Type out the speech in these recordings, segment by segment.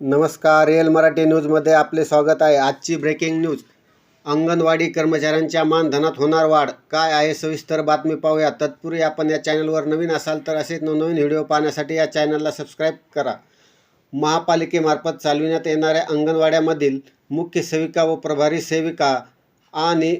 नमस्कार रिअल मराठी न्यूजमध्ये आपले स्वागत आहे. आजची ब्रेकिंग न्यूज अंगणवाडी कर्मचाऱ्यांच्या मानधनात होणार वाढ. काय आहे सविस्तर बातमी पाहूया. तत्पूर्वी आपण या चॅनलवर नवीन असाल तर असेच नवनवीन व्हिडिओ पाहण्यासाठी या चॅनलला सबस्क्राईब करा. महापालिकेमार्फत चालविण्यात येणाऱ्या अंगणवाड्यामधील मुख्य सेविका व प्रभारी सेविका आणि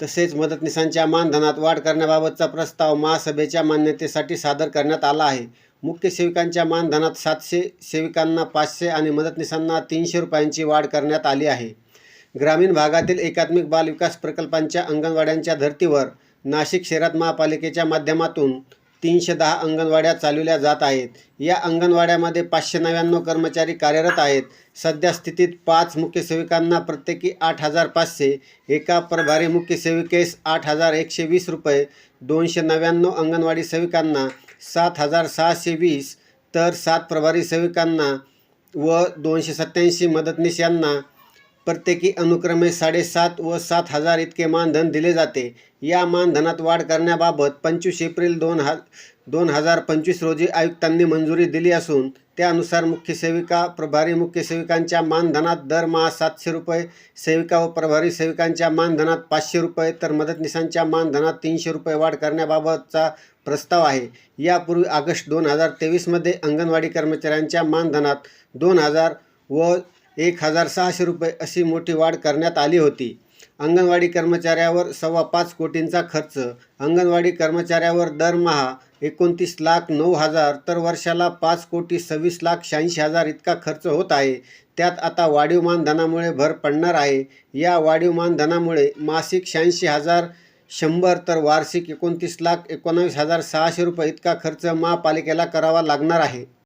तसेच मदतनीसांच्या मानधनात वाढ करण्याबाबतचा प्रस्ताव महासभेच्या मान्यतेसाठी सादर करण्यात आला आहे. मुख्य सेविकांच्या मानधनात सातशे सेविकांना पाचशे आणि मदतनीसांना तीनशे रुपयांची वाढ करण्यात आली आहे. ग्रामीण भागातील एकात्मिक बाल विकास प्रकल्पांच्या अंगणवाड्यांच्या धर्तीवर नाशिक शहरात महापालिकेच्या माध्यमातून तीनशे दहा अंगणवाड्या चालविल्या जात आहेत. या अंगणवाड्यामध्ये पाचशे नव्याण्णव कर्मचारी कार्यरत आहेत. सध्या स्थितीत पाच मुख्य सेविकांना प्रत्येकी आठ हजार पाचशे एका प्रभारी मुख्य सेविकेस आठ हजार एकशे वीस रुपये दोनशे नव्याण्णव अंगणवाडी सेविकांना सात हजार सहाशे वीस तर सात प्रभारी सेविकांना व दोनशे सत्याऐंशी मदतनीस यांना प्रत्येकी अनुक्रमे साडेसात व सात हजार इतके मानधन दिले जाते. या मानधनात वाढ करण्याबाबत पंचवीस एप्रिल दोन हा दोन हजार पंचवीस रोजी आयुक्तांनी मंजुरी दिली असून त्यानुसार मुख्य सेविका प्रभारी मुख्य सेविकांच्या मानधनात दरमहा सातशे रुपये सेविका व प्रभारी सेविकांच्या मानधनात पाचशे रुपये तर मदतनीसांच्या मानधनात तीनशे रुपये वाढ करण्याबाबतचा प्रस्ताव आहे. यापूर्वी ऑगस्ट दोन हजार तेवीसमध्ये अंगणवाडी कर्मचाऱ्यांच्या मानधनात दोन हजार व एक हजार सहाशे रुपये अशी मोठी वाढ करण्यात आली होती. अंगणवाडी कर्मचाऱ्यावर सव्वा पाच कोटींचा खर्च अंगणवाडी कर्मचाऱ्यावर दरमहा एकोणतीस लाख नऊ हजार तर वर्षाला पाच कोटी सव्वीस लाख शहाऐंशी हजार इतका खर्च होत आहे. त्यात आता वाढीव मानधनामुळे भर पडणार आहे. या वाढीव मानधनामुळे मासिक शहाऐंशी हजार शंभर तर वार्षिक एकोणतीस लाख एकोणावीस हजार सहाशे रुपये इतका खर्च महापालिकेला करावा लागणार आहे.